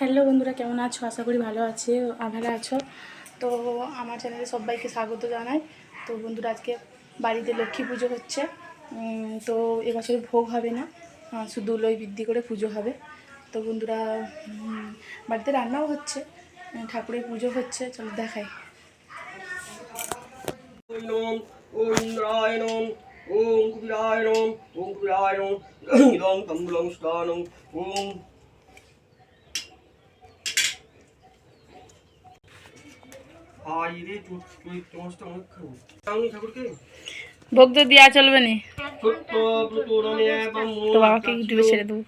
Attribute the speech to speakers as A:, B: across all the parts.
A: Hello বন্ধুরা, কেমন আছো? আশা করি ভালো আছে আর আছো। তো আমার চ্যানেলে সবাইকে স্বাগত জানাই। তো বন্ধুরা, আজকে বাড়িতে লক্ষ্মী পুজো হচ্ছে। তো এবছর ভোগ হবে না। শুধু লই বৃদ্ধি করে পুজো হবে। তো বন্ধুরা বাড়িতে রান্নাও হচ্ছে। ঠাকুরের পুজো হচ্ছে। চলো দেখাই।
B: ওম কুবিরায় ওম কুবিরায় ওম হাই রে তুই তুই তোমার অনেক খাব আমি ঠাকুরকে
A: ভোগ তো দেওয়া চলবে না। তো বাবাকে ইউটিউবে ছেড়ে দেবো।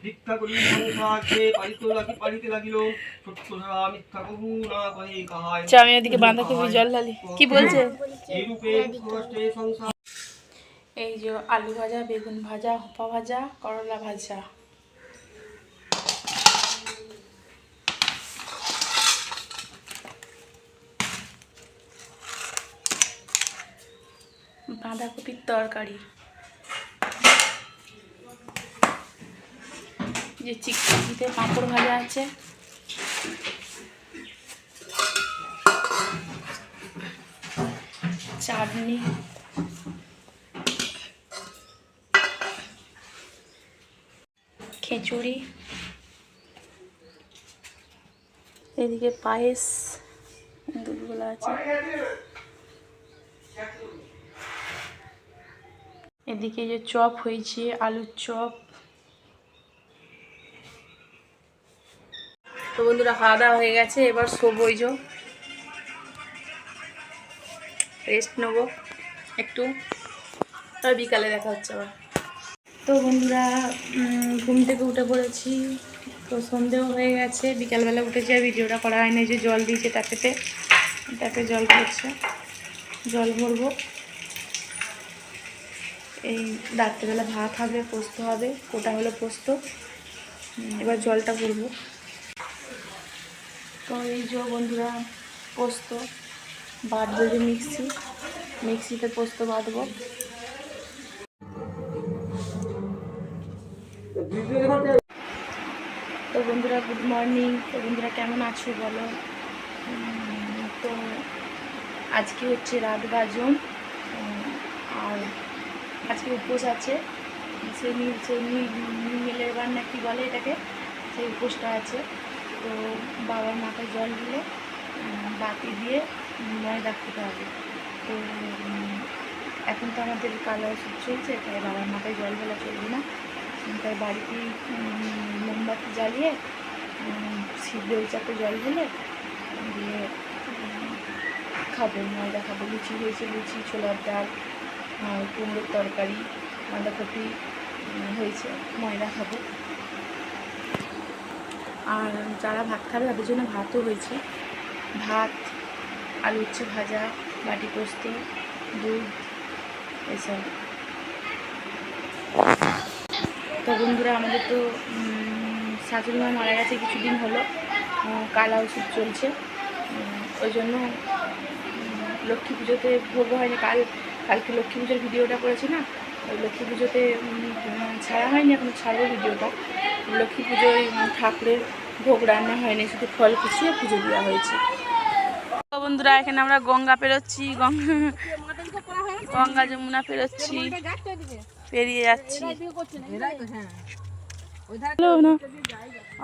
A: আমি ওদিকে বাঁধাকপি জল ঢালি। কি বলছে?
B: এই রূপে কষ্টে সংসার।
A: এই যে আলু ভাজা বেগুন ভাজা হোপা ভাজা করলা ভাজা। বাঁধাকপির তরকারি। যে চিকচিকিতে পাঁপড় ভাজা আছে। চাটনি। খিচুড়ি। এদিকে পায়েস। দুধগুলো আছে। এদিকে যে চপ হয়েছে, আলুর চপ। তো বন্ধুরা, খাওয়া দাওয়া হয়ে গেছে, এবার শোবো ওই রেস্ট নেব একটু। তার বিকালে দেখা হচ্ছে আবার। তো বন্ধুরা ঘুম থেকে উঠে পড়েছি। তো সন্ধেও হয়ে গেছে, বিকালবেলা উঠেছি আর ভিডিওটা করা হয়নি যে জল দিয়েছে ট্যাপেতে ট্যাপে জল পড়ছে। জল ভরবো। এই রাত্রেবেলা ভাত হবে, পোস্ত হবে, কোটা হলো পোস্ত। এবার জলটা ভরবো তো এই যে বন্ধুরা, পোস্ত বাটবো যে মিক্সি। মিক্সিতে পোস্ত বাটবো। তো বন্ধুরা গুড মর্নিং তো বন্ধুরা, কেমন আছো বলো? তো আজকে হচ্ছে রাত গাজন আর আজকে উপোস আছে। নীল, সেই নীল, নীলের বার না কি বলে এটাকে? সেই উপোসটা আছে। তো বাবার মাথায় জল দিলে বাতি দিয়ে ময়দা খেতে হবে। তো এখন তো আমাদের কালো ওষুধ চলছে, তাই বাবার মাথায় জল ফেলা চলবে না। তাই বাড়িতে মোমবাতি জ্বালিয়ে সিদ্ধ চাপে জল ঢেলে দিয়ে খাব, ময়দা খাব। লুচি হয়েছে, লুচি, ছোলার ডাল কুমড়োর তরকারি, বাঁধাকপি হয়েছে, ময়দা খাব। আর যারা ভাত খাবে তাদের জন্য ভাতও হয়েছে। ভাত, আলু উচ্ছে ভাজা, বাটি পোস্ত, দুধ এসব তো বন্ধুরা, আমাদের তো শাশুড়ি মা মারা গেছে কিছুদিন হলো। কালা ওষুধ চলছে। ওই জন্য লক্ষ্মী পুজোতে ভোগ হয়নি। কাল কালকে লক্ষ্মী পুজোর ভিডিওটা করেছি না? লক্ষ্মী পুজোতে ছাড়া হয়নি, এখন ছাড়বো ভিডিওটা। লক্ষ্মী পুজোয় ঠাকুরের ভোগ রান্না হয়নি, শুধু ফল কুচিয়ে পুজো দেওয়া হয়েছে। বন্ধুরা, এখানে আমরা গঙ্গা পেরোচ্ছি, গঙ্গা যমুনা পেরোচ্ছি, পেরিয়ে যাচ্ছি।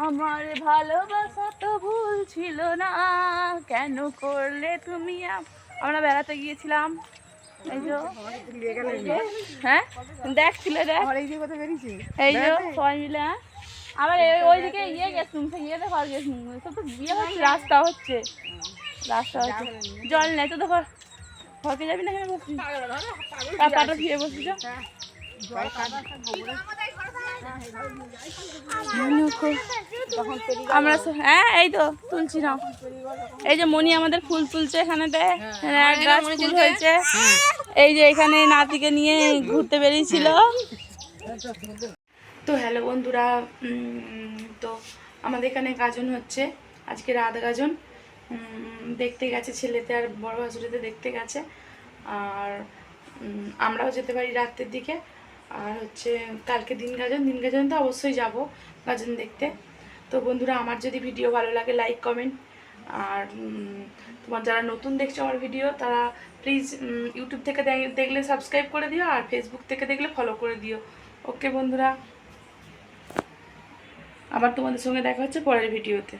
A: আমার ভালোবাসা তো ভুল ছিল না, কেন করলে তুমি আমরা বেড়াতে গিয়েছিলাম। হ্যাঁ? দেখ এই যে সবাই মিলে হ্যাঁ? আবার ওইদিকে ইয়ে ইয়েতে ঘর তো তো বিয়ে হচ্ছে রাস্তা হচ্ছে। রাস্তা হচ্ছে। জল নেই তো দেখো ঘরকে যাবি না কেন বসবি পাটা ফিরে বসবি যা। আমরা হ্যাঁ এই তো তুলছি না এই যে মনি আমাদের ফুল তুলছে এখানেতে এখানে ফুল হয়েছে। এই যে এখানে নাতিকে নিয়ে ঘুরতে বেরিয়েছিল। তো হ্যালো বন্ধুরা তো আমাদের এখানে গাজন হচ্ছে। আজকে রাত গাজন। দেখতে গেছে ছেলেতে আর বড় হাসুরিতে দেখতে গেছে। আর আমরাও যেতে পারি রাতের দিকে। আর হচ্ছে কালকে দিন গাজন। দিন গাজন তো অবশ্যই যাব গাজন দেখতে। তো বন্ধুরা, আমার যদি ভিডিও ভালো লাগে লাইক কমেন্ট আর তোমার যারা নতুন দেখছ আমার ভিডিও, তারা প্লিজ ইউটিউব থেকে দেখলে সাবস্ক্রাইব করে দিও, আর ফেসবুক থেকে দেখলে ফলো করে দিও। ওকে বন্ধুরা। আবার তোমাদের সঙ্গে দেখা হচ্ছে পরের ভিডিওতে।